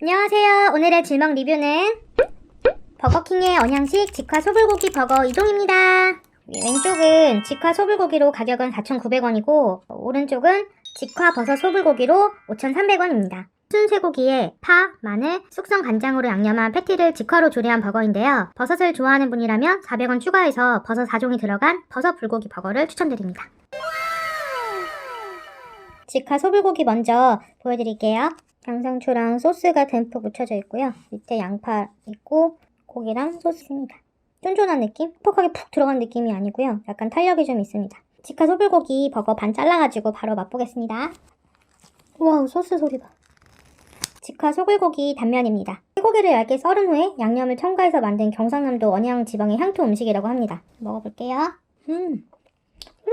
안녕하세요. 오늘의 질먹 리뷰는 버거킹의 언양식 직화 소불고기 버거 이동입니다. 왼쪽은 직화 소불고기로 가격은 4,900원이고 오른쪽은 직화 버섯 소불고기로 5,300원입니다. 순쇠고기에 파, 마늘, 숙성 간장으로 양념한 패티를 직화로 조리한 버거인데요. 버섯을 좋아하는 분이라면 400원 추가해서 버섯 4종이 들어간 버섯 불고기 버거를 추천드립니다. 직화 소불고기 먼저 보여드릴게요. 양상추랑 소스가 듬뿍 묻혀져 있고요. 밑에 양파 있고 고기랑 소스 입니다. 쫀쫀한 느낌? 퍽퍽하게 푹 들어간 느낌이 아니고요. 약간 탄력이 좀 있습니다. 직화 소불고기 버거 반 잘라가지고 바로 맛보겠습니다. 우와 소스 소리 봐. 직화 소불고기 단면입니다. 소고기를 얇게 썰은 후에 양념을 첨가해서 만든 경상남도 언양 지방의 향토 음식이라고 합니다. 먹어볼게요. 음,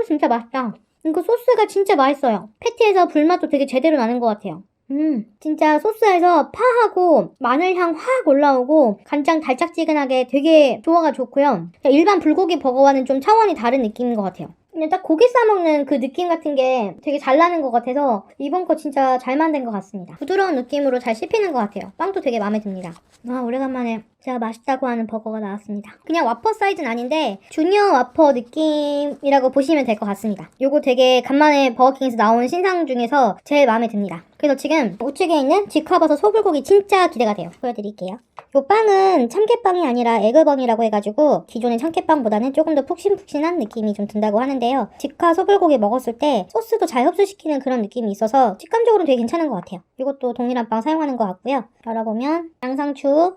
진짜 맛있다. 이거 소스가 진짜 맛있어요. 패티에서 불맛도 되게 제대로 나는 것 같아요. 음, 진짜 소스에서 파하고 마늘향 확 올라오고 간장 달짝지근하게 되게 조화가 좋고요. 일반 불고기 버거와는 좀 차원이 다른 느낌인 것 같아요. 그냥 딱 고기 싸먹는 그 느낌 같은 게 되게 잘 나는 것 같아서 이번 거 진짜 잘 만든 것 같습니다. 부드러운 느낌으로 잘 씹히는 것 같아요. 빵도 되게 마음에 듭니다. 아, 오래간만에 제가 맛있다고 하는 버거가 나왔습니다. 그냥 와퍼 사이즈는 아닌데 주니어 와퍼 느낌이라고 보시면 될 것 같습니다. 요거 되게 간만에 버거킹에서 나온 신상 중에서 제일 마음에 듭니다. 그래서 지금 우측에 있는 직화버섯 소불고기 진짜 기대가 돼요. 보여드릴게요. 요 빵은 참깨빵이 아니라 에그번이라고 해가지고 기존의 참깨빵보다는 조금 더 푹신푹신한 느낌이 좀 든다고 하는데요. 직화 소불고기 먹었을 때 소스도 잘 흡수시키는 그런 느낌이 있어서 식감적으로 되게 괜찮은 것 같아요. 이것도 동일한 빵 사용하는 것 같고요. 열어보면 양상추,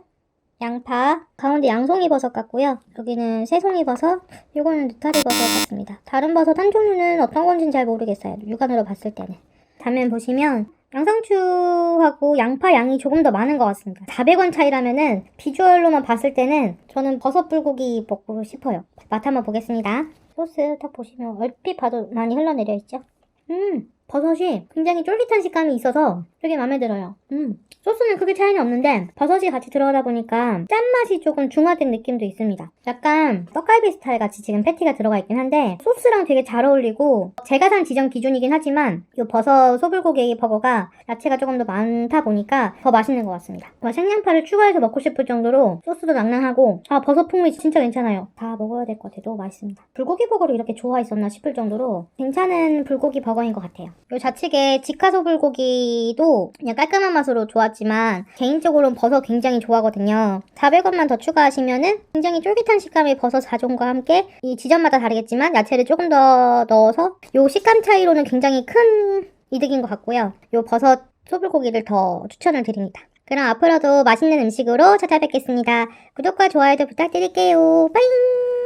양파, 가운데 양송이 버섯 같고요. 여기는 새송이 버섯, 요거는 느타리 버섯 같습니다. 다른 버섯 한 종류는 어떤 건지는 잘 모르겠어요. 육안으로 봤을 때는. 단면 보시면 양상추하고 양파 양이 조금 더 많은 것 같습니다. 400원 차이라면은 비주얼로만 봤을 때는 저는 버섯 불고기 먹고 싶어요. 맛 한번 보겠습니다. 소스 딱 보시면 얼핏 봐도 많이 흘러내려 있죠? 음, 버섯이 굉장히 쫄깃한 식감이 있어서 되게 마음에 들어요. 음, 소스는 크게 차이는 없는데 버섯이 같이 들어가다 보니까 짠맛이 조금 중화된 느낌도 있습니다. 약간 떡갈비 스타일 같이 지금 패티가 들어가 있긴 한데 소스랑 되게 잘 어울리고 제가 산 지정 기준이긴 하지만 이 버섯 소불고기 버거가 야채가 조금 더 많다 보니까 더 맛있는 것 같습니다. 뭐 생양파를 추가해서 먹고 싶을 정도로 소스도 낭낭하고 아 버섯 풍미 진짜 괜찮아요. 다 먹어야 될 것. 너무 맛있습니다. 불고기 버거로 이렇게 좋아했었나 싶을 정도로 괜찮은 불고기 버거인 것 같아요. 요 좌측에 직화소 불고기도 그냥 깔끔한 맛으로 좋았지만 개인적으로는 버섯 굉장히 좋아하거든요. 400원만 더 추가하시면은 굉장히 쫄깃한 식감의 버섯 4종과 함께 이 지점마다 다르겠지만 야채를 조금 더 넣어서 요 식감 차이로는 굉장히 큰 이득인 것 같고요. 요 버섯 소불고기를 더 추천을 드립니다. 그럼 앞으로도 맛있는 음식으로 찾아뵙겠습니다. 구독과 좋아요도 부탁드릴게요. 빠잉!